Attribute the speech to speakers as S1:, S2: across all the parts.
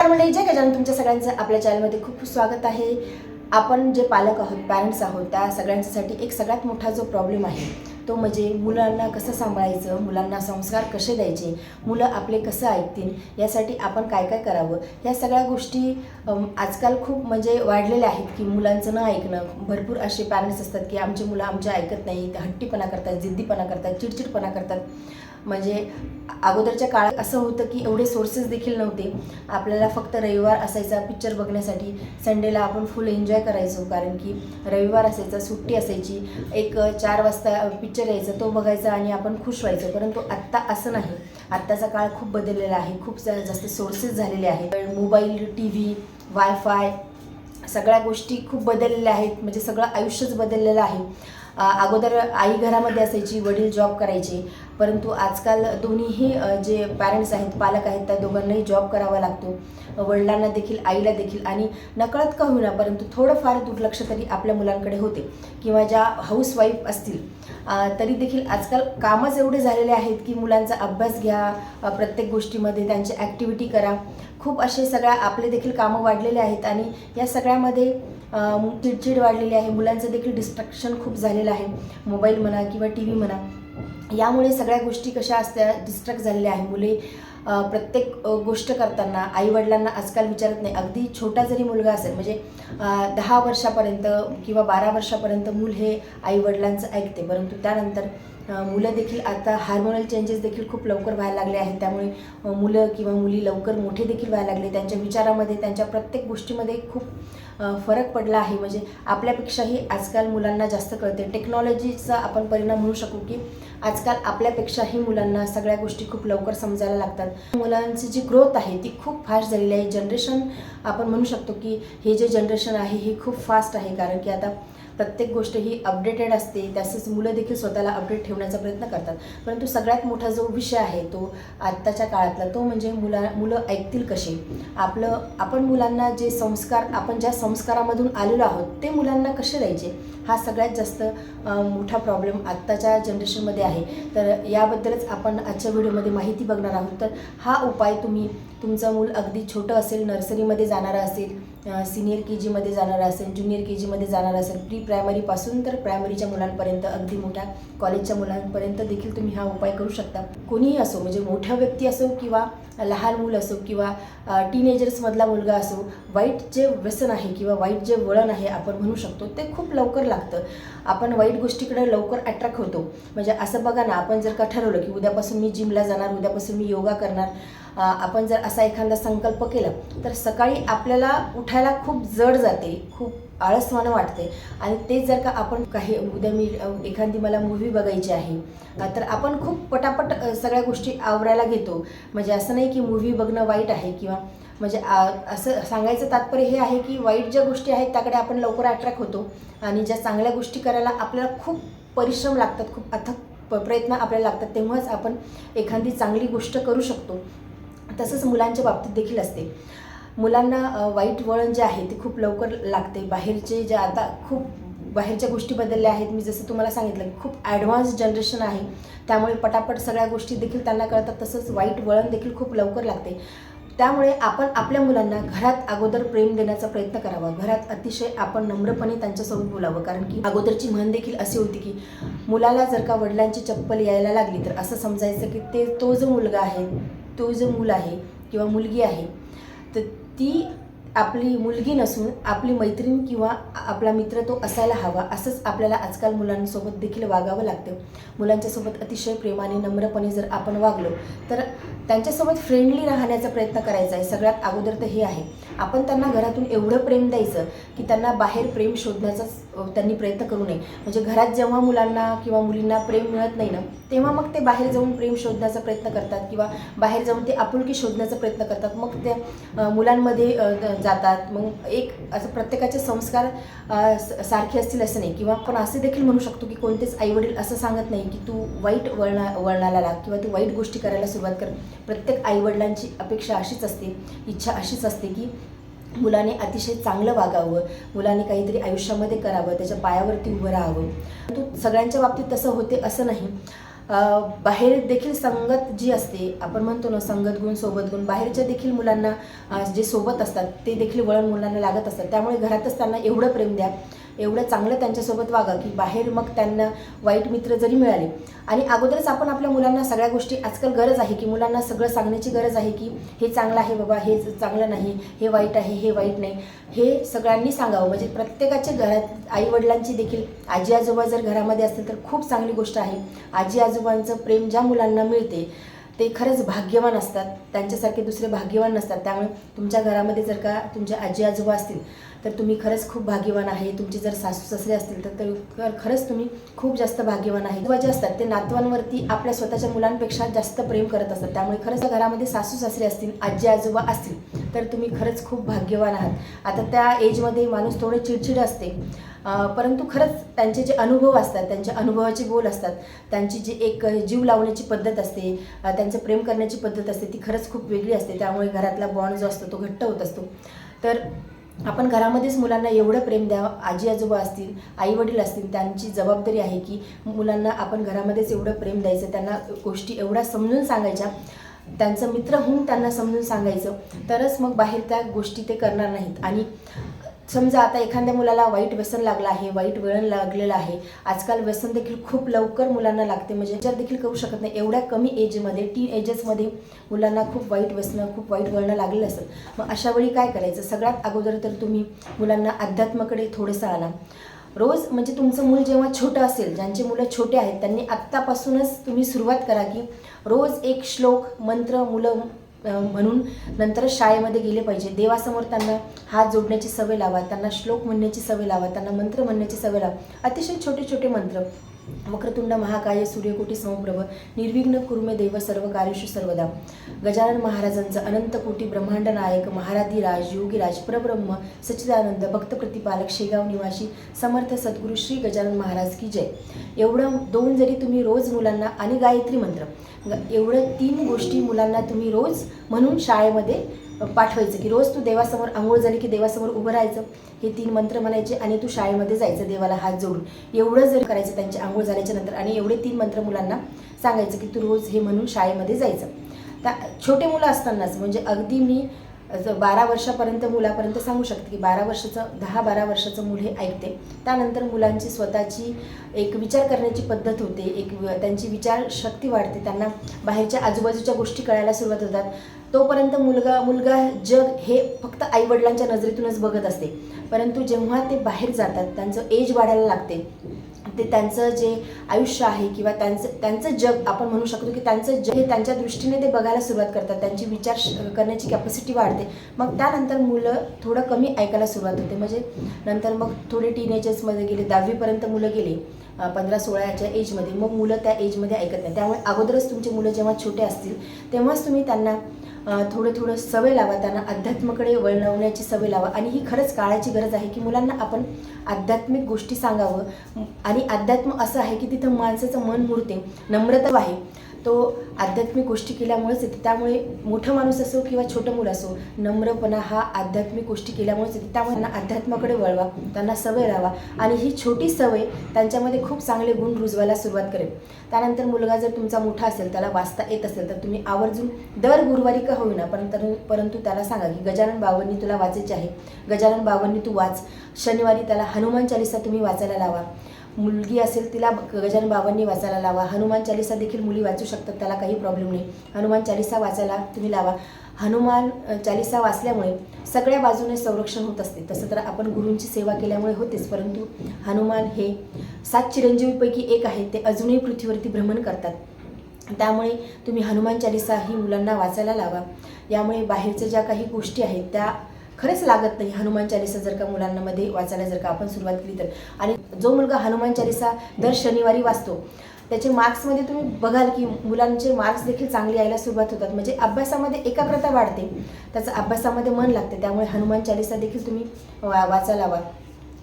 S1: म्हणजे जय गजानन. तुमच्या सगळ्यांचं आपल्या चॅनलमध्ये खूप खूप स्वागत आहे. आपण जे पालक आहोत पॅरेंट्स आहोत त्या सगळ्यांच्यासाठी एक सगळ्यात मोठा जो प्रॉब्लेम आहे तो म्हणजे मुलांना कसं सांभाळायचं मुलांना संस्कार कसे द्यायचे मुलं आपले कसं ऐकतील यासाठी आपण काय काय करावं या सगळ्या गोष्टी आजकाल खूप म्हणजे वाढलेल्या आहेत की मुलांचं न ऐकणं. भरपूर असे पॅरेंट्स असतात की आमची मुलं आमच्या ऐकत नाहीत हट्टीपणा करतात जिद्दीपणा करतात चिडचिडपणा करतात. म्हणजे अगोदरच्या काळात असं होतं की एवढे सोर्सेस देखील नव्हते. आपल्याला फक्त रविवार असायचा पिक्चर बघण्यासाठी. संडेला आपण फुल एन्जॉय करायचो कारण की रविवार असायचा सुट्टी असायची. एक चार वाजता पिक्चर यायचा तो बघायचा आणि आपण खुश व्हायचो. परंतु आत्ता असं नाही. आत्ताचा काळ खूप बदललेला आहे. खूप जास्त सोर्सेस झालेले आहेत. मोबाईल टी व्ही वायफाय सगळ्या गोष्टी खूप बदललेल्या आहेत. म्हणजे सगळं आयुष्यच बदललेलं आहे. अगोदर आई घरामध्ये असायची वडील जॉब करायचे. परंतु आजकाल दोन्हीही जे पॅरेंट्स आहेत पालक आहेत त्या दोघांनाही जॉब करावा लागतो. वडिलांना देखील आईला देखील. आणि नकळत का होईना परंतु थोडंफार दुर्लक्ष तरी आपल्या मुलांकडे होते किंवा ज्या हाऊसवाईफ असतील. तरी देखील आजकाल कामच एवढे झालेले आहेत की मुलांचा अभ्यास घ्या प्रत्येक गोष्टीमध्ये त्यांची ॲक्टिव्हिटी करा. खूप असे सगळ्या आपले देखील कामं वाढलेले आहेत आणि या सगळ्यामध्ये चिडचिड वाढलेली आहे. मुलांचं देखील डिस्ट्रॅक्शन खूप झालेलं आहे. मोबाईल म्हणा किंवा टी व्ही म्हणा. यामुळे सगळ्या गोष्टी कशा असत्या डिस्ट्रॅक्ट झालेल्या आहे मुले प्रत्येक गोष्ट करताना आईवडिलांना आजकाल विचारत नाही. अगदी छोटा जरी मुलगा असेल म्हणजे दहा वर्षापर्यंत किंवा बारा वर्षापर्यंत मूल हे आईवडिलांचं ऐकते. परंतु त्यानंतर मुलं देखील आता हार्मोनल चेंजेस देखील खूप लवकर व्हायला लागले आहेत. त्यामुळे मुलं किंवा मुली लवकर मोठे देखील व्हायला लागले. त्यांच्या विचारामध्ये त्यांच्या प्रत्येक गोष्टीमध्ये खूप फरक पडला आहे. म्हणजे आपल्यापेक्षाही आजकाल मुलांना जास्त कळते. टेक्नॉलॉजीचा आपण परिणाम म्हणू शकू की आजकाल आपल्यापेक्षाही मुलांना सगळ्या गोष्टी खूप लवकर समजायला लागतात. मुलांची जी ग्रोथ आहे ती खूप फास्ट झालेली आहे. जनरेशन आपण म्हणू शकतो की हे जे जनरेशन आहे हे खूप फास्ट आहे. कारण की आता प्रत्येक गोष्ट ही अपडेटेड असते तसेच मुलं देखील स्वतःला अपडेट ठेवण्याचा प्रयत्न करतात. परंतु सगळ्यात मोठा जो विषय आहे तो आत्ताच्या काळातला तो म्हणजे मुला मुलं ऐकतील कसे आपलं आपण मुलांना जे संस्कार आपण ज्या संस्कारामधून आलेलो आहोत ते मुलांना कसे द्यायचे? हा सगळ्यात जास्त मोठा प्रॉब्लेम आत्ताच्या जनरेशनमध्ये आहे. तर याबद्दलच आपण आजच्या व्हिडिओमध्ये माहिती बघणार आहोत. तर हा उपाय तुम्ही तुमचं मूल अगदी छोटं असेल नर्सरीमध्ये जाणारं असेल सिनियर के जीमध्ये जाणारं असेल ज्युनियर के जीमध्ये जाणारं असेल प्री प्रायमरीपासून तर प्रायमरीच्या मुलांपर्यंत अगदी मोठ्या कॉलेजच्या मुलांपर्यंत देखील तुम्ही हा उपाय करू शकता. कोणीही असो म्हणजे मोठ्या व्यक्ती असो किंवा लहान मूल असो किंवा टीनेजर्समधला मुलगा असो वाईट जे व्यसन आहे किंवा वाईट जे वळण आहे आपण म्हणू शकतो ते खूप लवकर लागतं. आपण वाईट गोष्टीकडे लवकर अट्रॅक्ट होतो. म्हणजे असं बघा ना आपण जर का ठरवलं की उद्यापासून मी जिमला जाणार उद्यापासून मी योगा करणार आपण जर असा एखादा संकल्प केला तर सकाळी आपल्याला उठायला खूप जड जाते खूप आळसवानं वाटते. आणि ते जर का आपण काही उद्या मी एखादी मला मूव्ही बघायची आहे तर आपण खूप पटापट सगळ्या गोष्टी आवरायला घेतो. म्हणजे असं नाही की मूव्ही बघणं वाईट आहे किंवा म्हणजे आ, असं सांगायचं तात्पर्य हे आहे की वाईट ज्या गोष्टी आहेत त्याकडे आपण लवकर अट्रॅक्ट होतो. आणि ज्या चांगल्या गोष्टी करायला आपल्याला खूप परिश्रम लागतात खूप अथक प- प्रयत्न आपल्याला लागतात तेव्हाच आपण एखादी चांगली गोष्ट करू शकतो. तसंच मुलांच्या बाबतीत देखील असते. मुलांना वाईट वळण जे आहे ते खूप लवकर लागते. बाहेरचे जे आता खूप बाहेरच्या गोष्टी बदलल्या आहेत. मी जसं तुम्हाला सांगितलं की खूप ॲडव्हान्स जनरेशन आहे. त्यामुळे पटापट सगळ्या गोष्टी देखील त्यांना कळतात. तसंच वाईट वळण देखील खूप लवकर लागते. त्यामुळे आपण आपल्या मुलांना घरात अगोदर प्रेम देण्याचा प्रयत्न करावा. घरात अतिशय आपण नम्रपणे त्यांच्यासोबत बोलावं. कारण की अगोदरची म्हण देखील अशी होती की मुलाला जर का वडिलांची चप्पल यायला लागली तर असं समजायचं की ते तो जो मुलगा आहे तो जो मूल आहे किंवा मुलगी आहे तर ती आपली मुलगी नसून आपली मैत्रीण किंवा आपला मित्र तो असायला हवा असंच आपल्याला आजकाल मुलांसोबत देखील वागावं लागतं. मुलांच्यासोबत अतिशय प्रेमाने नम्रपणे जर आपण वागलो तर त्यांच्यासोबत फ्रेंडली राहण्याचा प्रयत्न करायचा आहे. सगळ्यात अगोदर तर हे आहे. आपण त्यांना घरातून एवढं प्रेम द्यायचं की त्यांना बाहेर प्रेम शोधण्याचा त्यांनी प्रयत्न करू नये. म्हणजे घरात जेव्हा मुलांना किंवा मुलींना प्रेम मिळत नाही ना तेव्हा मग ते बाहेर जाऊन प्रेम शोधण्याचा प्रयत्न करतात किंवा बाहेर जाऊन ते आपुलकी शोधण्याचा प्रयत्न करतात. मग त्या मुलांमध्ये जातात. मग एक असं प्रत्येकाचे संस्कार स- सारखे असतील असं नाही. किंवा आपण असे देखील म्हणू शकतो की कोणतेच आईवडील असं सांगत नाही की तू वाईट वळणा वळणाला लाग किंवा तू वाईट गोष्टी करायला सुरुवात कर. प्रत्येक आईवडिलांची अपेक्षा अशीच असते इच्छा अशीच असते की मुलाने अतिशय चांगलं वागावं मुलाने काहीतरी आयुष्यामध्ये करावं त्याच्या पायावरती उभं राहावं. परंतु सगळ्यांच्या बाबतीत तसं होते असं नाही. बाहेर देखील संगत जी असते आपण म्हणतो ना संगत गुण सोबत गुण बाहेरच्या देखील मुलांना जे सोबत असतात ते देखील वळण मुलांना लागत असतात. त्यामुळे घरातच त्यांना एवढं प्रेम द्या. एवढं चांगलं त्यांच्यासोबत वागा की बाहेर मग त्यांना वाईट मित्र जरी मिळाले. आणि अगोदरच आपण आपल्या मुलांना सगळ्या गोष्टी आजकाल गरज आहे की मुलांना सगळं सांगण्याची गरज आहे की हे चांगलं आहे बाबा हे चांगलं नाही हे वाईट आहे हे वाईट नाही. हे सगळ्यांनी सांगावं. म्हणजे प्रत्येकाच्या घरात आईवडिलांची देखील आजी आजोबा जर घरामध्ये असतील तर खूप चांगली गोष्ट आहे. आजी आजोबांचं प्रेम ज्या मुलांना मिळते ते खरंच भाग्यवान असतात. त्यांच्यासारखे दुसरे भाग्यवान नसतात. त्यामुळे तुमच्या घरामध्ये जर का तुमचे आजी आजोबा असतील तर तुम्ही खरंच खूप भाग्यवान आहे. तुमचे जर सासू सासरे असतील तर खरंच तुम्ही खूप जास्त भाग्यवान आहे. किंवा जे असतात ते नातवांवरती आपल्या स्वतःच्या मुलांपेक्षा जास्त प्रेम करत असतात. त्यामुळे खरंच घरामध्ये सासू सासरे असतील आजी आजोबा असतील तर तुम्ही खरंच खूप भाग्यवान आहात. आता त्या एजमध्ये माणूस थोडं चिडचिड असते. परंतु खरंच त्यांचे जे अनुभव असतात त्यांच्या अनुभवाचे बोल असतात त्यांची जी एक जीव लावण्याची पद्धत असते त्यांचं प्रेम करण्याची पद्धत असते ती खरंच खूप वेगळी असते. त्यामुळे घरातला बॉन्ड जो असतो तो घट्ट होत असतो. तर आपण घरामध्येच मुलांना एवढं प्रेम द्यावं. आजी आजोबा असतील आई वडील असतील त्यांची जबाबदारी आहे की मुलांना आपण घरामध्येच एवढं प्रेम द्यायचं त्यांना गोष्टी एवढ्या समजून सांगायच्या. त्यांचं मित्र होऊन त्यांना समजून सांगायचं. तरच मग बाहेर त्या गोष्टी ते करणार नाहीत. आणि समजा आता एखाद्या मुलाला वाईट व्यसन लागलं आहे वाईट वळण लागलेलं आहे आजकाल व्यसन देखील खूप लवकर मुलांना लागते. म्हणजे विचार देखील करू शकत नाही. एवढ्या कमी एजमध्ये टीन एजेसमध्ये मुलांना खूप वाईट व्यसनं खूप वाईट वळणं लागलेलं असतं मग अशा वेळी काय करायचं? सगळ्यात अगोदर तर तुम्ही मुलांना अध्यात्माकडे थोडंसं आणा. रोज म्हणजे तुमचं मूल जेव्हा छोटं असेल ज्यांचे मुलं छोटे आहेत त्यांनी आत्तापासूनच तुम्ही सुरुवात करा की रोज एक श्लोक मंत्र मुलं म्हणून नंतर शाळेमध्ये गेले पाहिजे. देवासमोर त्यांना हात जोडण्याची सवय लावा त्यांना श्लोक म्हणण्याची सवय लावा त्यांना मंत्र म्हणण्याची सवय लावा. अतिशय छोटे छोटे मंत्र. वक्रतुंड महाकाय सूर्यकोटी समप्रभ निर्विघ्न कुर्मे देव सर्व कार्यशु सर्वदा। गजानन महाराजांचं अनंत कोटी ब्रह्मांड नायक महाराधिराज योगीराज परब्रह्म सच्चिदानंद भक्त प्रतिपालक शेगाव निवासी समर्थ सद्गुरू श्री गजानन महाराज की जय। एवढं दोन जरी तुम्ही रोज मुलांना आणि गायत्री मंत्र एवढं तीन गोष्टी मुलांना तुम्ही रोज म्हणून शाळेमध्ये पाठवायचं की रोज तू देवासमोर आंघोळ झाली की देवासमोर उभं राहायचं? हे तीन मंत्र म्हणायचे आणि तू शाळेमध्ये जायचं देवाला हात जोडून. एवढं जर करायचं त्यांची आंघोळ झाल्याच्यानंतर आणि एवढे तीन मंत्र मुलांना सांगायचं की तू रोज हे म्हणून शाळेमध्ये जायचं. त्या छोटे मुलं असतानाच म्हणजे अगदी मी ज- बारा वर्षापर्यंत मुलापर्यंत सांगू शकते की बारा वर्षाचं दहा बारा वर्षाचं मुल हे ऐकते. त्यानंतर मुलांची स्वतःची एक विचार करण्याची पद्धत होते एक त्यांची विचारशक्ती वाढते त्यांना बाहेरच्या आजूबाजूच्या गोष्टी कळायला सुरुवात होतात. तोपर्यंत मुलगा मुलगा जग हे फक्त आईवडिलांच्या नजरेतूनच बघत असते. परंतु जेव्हा ते बाहेर जातात त्यांचं एज वाढायला लागते ते त्यांचं जे आयुष्य आहे किंवा त्यांचं त्यांचं जग आपण म्हणू शकतो की त्यांचं जग हे त्यांच्या दृष्टीने ते बघायला सुरुवात करतात. त्यांची विचार श- करण्याची कॅपॅसिटी वाढते. मग त्यानंतर मुलं थोडं कमी ऐकायला सुरुवात होते. म्हणजे नंतर मग थोडे टीनेजर्समध्ये गेले दहावीपर्यंत मुलं गेले पंधरा सोळाच्या एजमध्ये मग मुलं त्या एजमध्ये ऐकत नाही. त्यामुळे अगोदरच तुमचे मुलं जेव्हा छोटे असतील तेव्हाच तुम्ही त्यांना थोडं थोडं सवय लावा त्यांना अध्यात्माकडे वळवण्याची सवय लावा. आणि ही खरंच काळाची गरज आहे की मुलांना आपण आध्यात्मिक गोष्टी सांगावं. आणि अध्यात्म असं आहे की तिथं माणसाचं मन मुरते नम्रता आहे. तो आध्यात्मिक गोष्टी केल्यामुळेच येते. त्यामुळे मोठं माणूस असो किंवा छोटं मुलं असो नम्रपणा हा आध्यात्मिक गोष्टी केल्यामुळेच येते. त्यामुळे त्यांना अध्यात्माकडे वळवा त्यांना सवय लावा आणि ही छोटी सवय त्यांच्यामध्ये खूप चांगले गुण रुजवायला सुरुवात करेल. त्यानंतर मुलगा जर तुमचा मोठा असेल त्याला वाचता येत असेल तर तुम्ही आवर्जून दर गुरुवारी का होईना परंतु परंतु त्याला सांगा की गजानन बाबांनी तुला वाचायची आहे. गजानन बाबांनी तू वाच. शनिवारी त्याला हनुमान चालिसा तुम्ही वाचायला लावा. मुलगी असेल तिला गजानन बाबांनी वाचायला लावा. हनुमान चालिसा देखील मुली वाचू शकतात त्याला काही प्रॉब्लेम नाही. हनुमान चालिसा वाचायला तुम्ही लावा. हनुमान चालिसा वाचल्यामुळे सगळ्या बाजूने संरक्षण होत असते. तसं तर आपण गुरूंची सेवा केल्यामुळे होतेच परंतु हनुमान हे सात चिरंजीवीपैकी एक आहे. ते अजूनही पृथ्वीवरती भ्रमण करतात. त्यामुळे तुम्ही हनुमान चालिसा ही मुलांना वाचायला लावा. यामुळे बाहेरच्या ज्या काही गोष्टी आहेत त्या खरंच लागत नाही हनुमान चालिसा जर का मुलांमध्ये वाचायला जर का आपण सुरुवात केली तर. आणि जो मुलगा हनुमान चालिसा दर शनिवारी वाचतो त्याचे मार्क्समध्ये तुम्ही बघाल की मुलांचे मार्क्स देखील चांगले यायला सुरुवात होतात. म्हणजे अभ्यासामध्ये एकाग्रता वाढते. त्याचं अभ्यासामध्ये मन लागते. त्यामुळे हनुमान चालिसा देखील तुम्ही वा वाचायला हवा.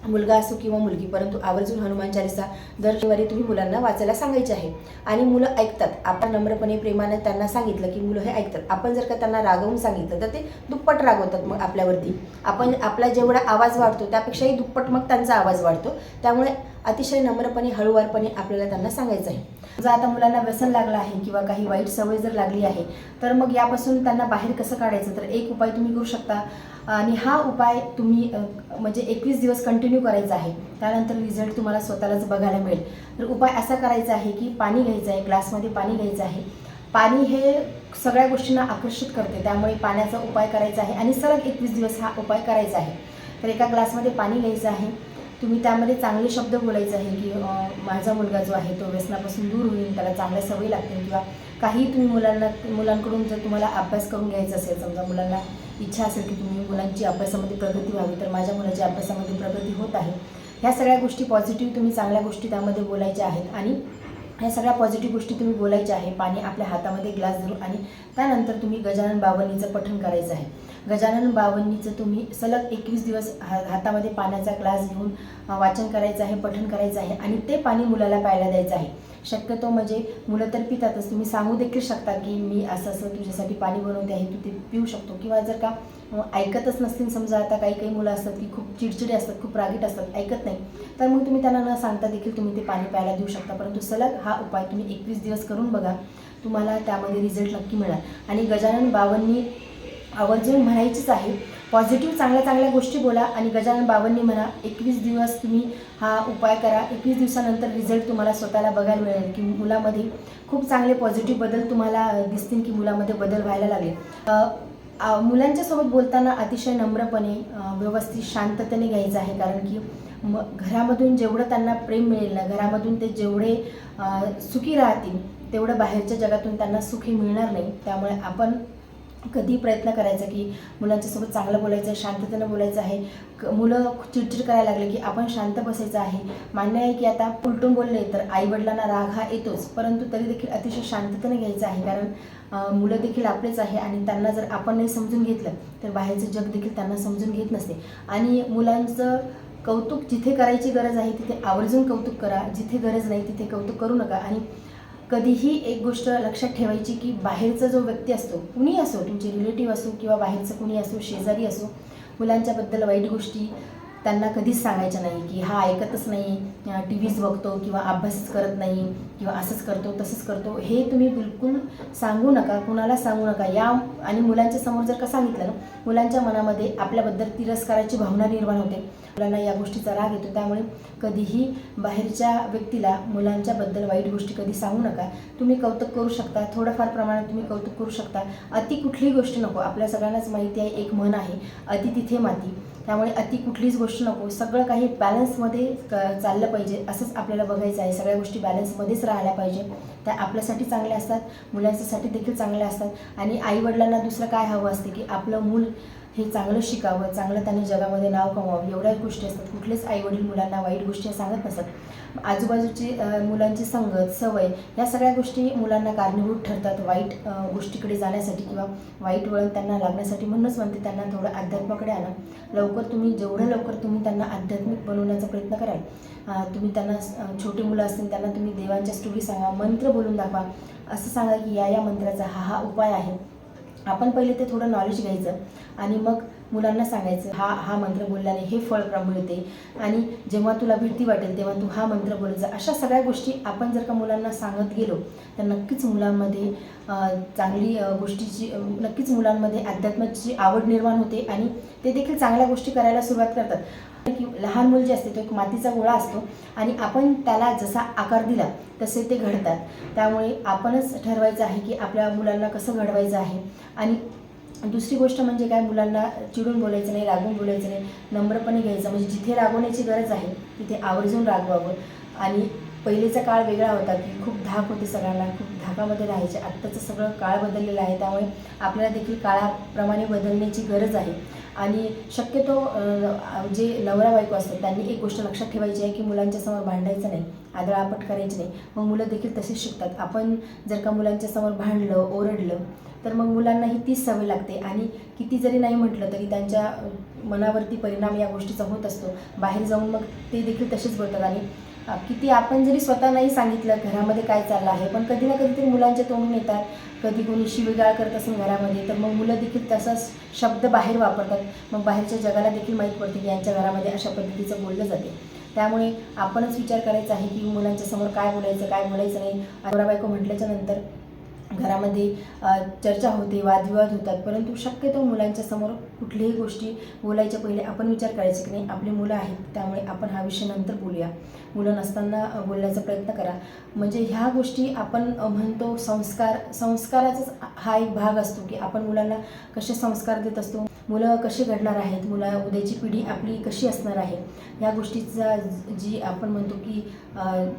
S1: मुलगा असो किंवा मुलगी परंतु आवर्जून हनुमान चालिसा दर शनिवारी तुम्ही मुलांना वाचायला सांगायचे आहे. आणि मुलं ऐकतात. आपण नम्रपणे प्रेमानं त्यांना सांगितलं की मुलं हे ऐकतात. आपण जर का त्यांना रागवून सांगितलं तर ते दुप्पट रागवतात मग आपल्यावरती. आपण आपला जेवढा आवाज वाढतो त्यापेक्षाही दुप्पट मग त्यांचा आवाज वाढतो. त्यामुळे अतिशय नम्रपणे हळूवारपणे आपल्याला त्यांना सांगायचं आहे. जर आता मुलांना व्यसन लागलं आहे किंवा काही वाईट सवय जर लागली आहे तर मग यापासून त्यांना बाहेर कसं काढायचं? तर एक उपाय तुम्ही करू शकता. आणि हा उपाय तुम्ही म्हणजे एकवीस दिवस कंटिन्यू करायचा आहे. त्यानंतर रिझल्ट तुम्हाला स्वतःलाच बघायला मिळेल. तर उपाय असा करायचा आहे की पाणी घ्यायचं आहे ग्लासमध्ये पाणी घ्यायचं आहे. पाणी हे सगळ्या गोष्टींना आकर्षित करते. त्यामुळे पाण्याचा उपाय करायचा आहे. आणि सलग एकवीस दिवस हा उपाय करायचा आहे. तर एका ग्लासमध्ये पाणी घ्यायचं आहे. तुम्ही त्यामध्ये चांगले शब्द बोलायचे आहे की माझा मुलगा जो आहे तो व्यसनापासून दूर होईल त्याला चांगल्या सवयी लागतील किंवा काही तुम्ही मुलांना मुलांकडून जर तुम्हाला अभ्यास करून घ्यायचा असेल समजा मुलांना इच्छा असेल की तुम्ही मुलांची अभ्यासामध्ये प्रगती व्हावी तर माझ्या मुलाची अभ्यासामध्ये प्रगती होत आहे. ह्या सगळ्या गोष्टी पॉझिटिव्ह तुम्ही चांगल्या गोष्टी त्यामध्ये बोलायच्या आहेत आणि ह्या सगळ्या पॉझिटिव्ह गोष्टी तुम्ही बोलायच्या आहे पाणी आपल्या हातामध्ये ग्लास धरून आणि त्यानंतर तुम्ही गजानन बावनीचं पठण करायचं आहे. गजानन बावन्नीचं तुम्ही सलग एकवीस दिवस हा हातामध्ये पाण्याचा ग्लास घेऊन वाचन करायचं आहे पठण करायचं आहे आणि ते पाणी मुलाला प्यायला द्यायचं आहे. शक्यतो म्हणजे मुलं तर पितातच. तुम्ही सांगू देखील शकता की मी असं असं तुझ्यासाठी पाणी बनवते आहे तू ते पिऊ शकतो. किंवा जर का ऐकतच नसतील समजा आता काही काही मुलं असतात की खूप चिडचिडे असतात खूप रागीट असतात ऐकत नाही तर मग तुम्ही त्यांना न सांगता देखील तुम्ही ते पाणी प्यायला देऊ शकता. परंतु सलग हा उपाय तुम्ही एकवीस दिवस करून बघा. तुम्हाला त्यामध्ये रिझल्ट नक्की मिळाल आणि गजानन बावन्नी आवर्जून म्हणायचीच आहे. पॉझिटिव्ह चांगल्या चांगल्या गोष्टी बोला आणि गजानन बाबांनी म्हणा एकवीस दिवस तुम्ही हा उपाय करा. एकवीस दिवसानंतर रिझल्ट तुम्हाला स्वतःला बघायला मिळेल की मुलामध्ये खूप चांगले पॉझिटिव्ह बदल तुम्हाला दिसतील की मुलामध्ये बदल व्हायला लागेल. मुलांच्यासोबत बोलताना अतिशय नम्रपणे व्यवस्थित शांततेने घ्यायचं आहे. कारण की म घरामधून जेवढं त्यांना प्रेम मिळेल ना घरामधून ते जेवढे सुखी राहतील तेवढं बाहेरच्या जगातून त्यांना सुखी मिळणार नाही. त्यामुळे आपण कधी प्रयत्न करायचा की मुलांच्यासोबत चांगलं बोलायचं आहे शांततेनं बोलायचं आहे. क- मुलं चिडचिड करायला लागले की आपण शांत बसायचं आहे. मान्य आहे की आता उलटून बोलले तर आईवडिलांना राग हा येतोच परंतु तरी देखील अतिशय शांततेने घ्यायचं आहे. कारण मुलं देखील आपलेच आहे आणि त्यांना जर आपण नाही समजून घेतलं तर बाहेरचं जग देखील त्यांना समजून घेत नसते. आणि मुलांचं कौतुक जिथे करायची गरज आहे तिथे आवर्जून कौतुक करा. जिथे गरज नाही तिथे कौतुक करू नका. आणि कधीही एक गोष्ट लक्षात ठेवायची की बाहेरचा जो व्यक्ती असतो कुणी असो तुमचे रिलेटिव्ह असो किंवा बाहेरचं कुणी असो शेजारी असो मुलांच्याबद्दल वाईट गोष्टी त्यांना कधीच सांगायचं नाही की हा ऐकतच नाही टी व्हीच बघतो किंवा अभ्यासच करत नाही किंवा असंच करतो तसंच करतो. हे तुम्ही बिलकुल सांगू नका कुणाला सांगू नका. या आणि मुलांच्या समोर जर का सांगितलं ना मुलांच्या मनामध्ये आपल्याबद्दल तिरस्काराची भावना निर्माण होते. मुलांना या गोष्टीचा राग येतो. त्यामुळे कधीही बाहेरच्या व्यक्तीला मुलांच्याबद्दल वाईट गोष्टी कधी सांगू नका. तुम्ही कौतुक करू शकता. थोडंफार प्रमाणात तुम्ही कौतुक करू शकता. अति कुठलीही गोष्ट नको. आपल्या सगळ्यांनाच माहिती आहे. एक म्हण आहे. अति तिथे माती. त्यामुळे अति कुठलीच गोष्ट नको. सगळं काही बॅलन्समध्ये क चाललं पाहिजे असंच आपल्याला बघायचं आहे. सगळ्या गोष्टी बॅलन्समध्येच राहायला पाहिजे. त्या आपल्यासाठी चांगल्या असतात मुलांच्यासाठी देखील चांगल्या असतात. आणि आईवडिलांना दुसरं काय हवं असते की आपलं मूल हे चांगलं शिकावं चांगलं त्यांनी जगामध्ये नाव कमवावं एवढ्याच गोष्टी असतात. कुठलेच आईवडील मुलांना वाईट गोष्टी सांगत नसतात आजूबाजूची मुलांची संगत सवय या सगळ्या गोष्टी मुलांना कारणीभूत ठरतात. वाईट गोष्टीकडे जाण्यासाठी किंवा वाईट वळण त्यांना लागण्यासाठी म्हणूनच म्हणते त्यांना थोडं अध्यात्माकडे आणा. लवकर तुम्ही जेवढं लवकर तुम्ही त्यांना आध्यात्मिक बनवण्याचा प्रयत्न कराल तुम्ही त्यांना छोटी छोटे मुलं असतील त्यांना तुम्ही देवांच्या स्टोरी सांगा मंत्र बोलून दाखवा. असं सांगा की या या मंत्राचा हा हा उपाय आहे. आपण पहिले ते थोडं नॉलेज घ्यायचं आणि मग मुलांना सांगायचं हा हा मंत्र बोलल्याने हे फळ प्र- मिळते. आणि जेव्हा तुला भीती वाटेल तेव्हा तू हा मंत्र बोलायचा अशा सगळ्या गोष्टी आपण जर का मुलांना सांगत गेलो तर नक्कीच मुलांमध्ये चांगली गोष्टीची नक्कीच मुलांमध्ये अध्यात्माची आवड निर्माण होते आणि ते देखील चांगल्या गोष्टी करायला सुरुवात करतात. लहान मूल जे असते तो एक मातीचा गोळा असतो आणि आपण त्याला जसा आकार दिला तसे ते घडतात. त्यामुळे आपणच ठरवायचं आहे की आपल्या मुलांना कसं घडवायचं आहे. आणि दुसरी गोष्ट म्हणजे काय मुलांना चिडून बोलायचं नाही रागवून बोलायचं नाही नम्रपणे घ्यायचं. म्हणजे जिथे रागवण्याची गरज आहे तिथे आवर्जून रागवावं. आणि पहिलेचा काळ वेगळा होता की खूप धाक होते सगळ्यांना खूप धाकामध्ये राहायचे. आत्ताचं सगळं काळ बदललेलं आहे त्यामुळे आपल्याला देखील काळाप्रमाणे बदलण्याची गरज आहे. आणि शक्यतो जे नवरा बायको असतात त्यांनी एक गोष्ट लक्षात ठेवायची आहे की मुलांच्या समोर भांडायचं नाही आदळापट करायची नाही. मग मुलं देखील तसेच शिकतात. आपण जर का मुलांच्या समोर भांडलं ओरडलं तर मग मुलांना ही तीच सवय लागते. आणि किती जरी नाही म्हटलं तरी त्यांच्या मनावरती परिणाम या गोष्टीचा होत असतो. बाहेर जाऊन मग ते देखील तसेच बोलतात. आणि किती आपण जरी स्वतः नाही सांगितलं घरामध्ये काय चाललं आहे पण कधी ना कधीतरी मुलांच्या तोंडून येतात. कधी कोणी शिवीगाळ करत असेल घरामध्ये तर मग मुलं देखील तसाच शब्द बाहेर वापरतात. मग बाहेरच्या जगाला देखील माहीत पडते की यांच्या घरामध्ये अशा पद्धतीचं बोललं जाते. त्यामुळे आपणच विचार करायचा आहे की मुलांच्या समोर काय बोलायचं काय बोलायचं नाही. नवरा बायको म्हटल्याच्या नंतर घरामध्ये चर्चा होते वादविवाद होतात. परंतु शक्यतो मुलांच्या समोर कुठलीही गोष्टी बोलायच्या पहिले आपण विचार करायचे की नाही आपली मुलं आहेत त्यामुळे आपण हा विषय नंतर बोलूया. मुलं नसताना बोलण्याचा प्रयत्न करा. म्हणजे ह्या गोष्टी आपण म्हणतो संस्कार संस्काराचाच हा एक भाग असतो की आपण मुलांना कसे संस्कार देत असतो. मुलं कशी घडणार आहेत मुला उद्याची पिढी आपली कशी असणार आहे या गोष्टीचा जी आपण म्हणतो की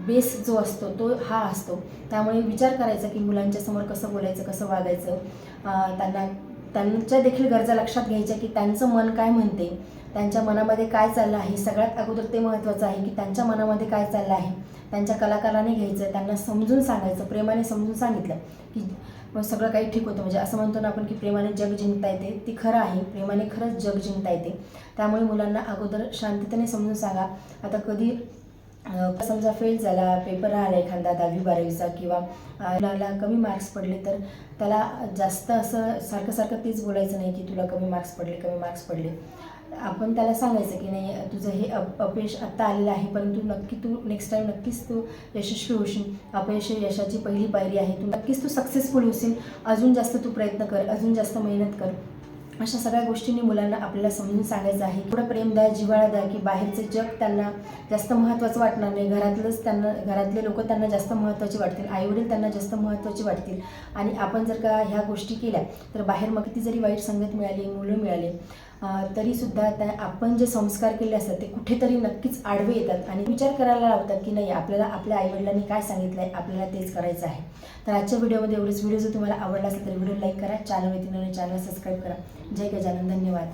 S1: बेस जो असतो तो हा असतो. त्यामुळे विचार करायचा की मुलांच्या समोर कसं बोलायचं कसं वागायचं त्यांना त्यांच्या देखील गरजा लक्षात घ्यायच्या की त्यांचं मन काय म्हणते त्यांच्या मनामध्ये काय चाललं आहे सगळ्यात अगोदर ते महत्त्वाचं आहे की त्यांच्या मनामध्ये काय चाललं आहे. त्यांच्या कलाकाराने घ्यायचं त्यांना समजून सांगायचं प्रेमाने समजून सांगितलं की मग सगळं काही ठीक होतं. म्हणजे असं म्हणतो ना आपण की प्रेमाने जग जिंकता येते. ती खरं आहे. प्रेमाने खरंच जग जिंकता येते. त्यामुळे मुलांना अगोदर शांततेने समजून सांगा. आता कधी समजा फेल झाला पेपर राहिला एखादा दहावी बारावीचा किंवा मुलाला कमी मार्क्स पडले तर त्याला जास्त असं सारखं सारखं तेच बोलायचं नाही की तुला कमी मार्क्स पडले कमी मार्क्स पडले. आपण त्याला सांगायचं की नाही तुझं हे अप अपयश आत्ता आलेलं आहे परंतु नक्की तू नेक्स्ट टाईम नक्कीच तू यशस्वी होशील. अपयश यशाची पहिली पायरी आहे. तू नक्कीच तू सक्सेसफुल होशील. अजून जास्त तू प्रयत्न कर. अजून जास्त मेहनत कर. अशा सगळ्या गोष्टींनी मुलांना आपल्याला समजून सांगायचं आहे. थोडं प्रेम द्या जिव्हाळा द्या की बाहेरचे जग त्यांना जास्त महत्त्वाचं वाटणार नाही. घरातलंच त्यांना घरातले लोक त्यांना जास्त महत्त्वाचे वाटतील. आईवडील त्यांना जास्त महत्त्वाचे वाटतील. आणि आपण जर का ह्या गोष्टी केल्या तर बाहेर मग ती जरी वाईट संगत मिळाली मुलं मिळाली तरीसुद्धा त्या आपण जे संस्कार केले असतात ते कुठेतरी नक्कीच आडवे येतात. आणि विचार करायला लावतात की नाही आपल्याला आपल्या आईवडिलांनी काय सांगितलं आहे आपल्याला तेच करायचं आहे. तर आजच्या व्हिडिओमध्ये एवढेच. व्हिडिओ जर तुम्हाला आवडला असेल तर व्हिडिओ लाईक करा चॅनल येतील चॅनल सबस्क्राईब करा. जय गजानन. धन्यवाद.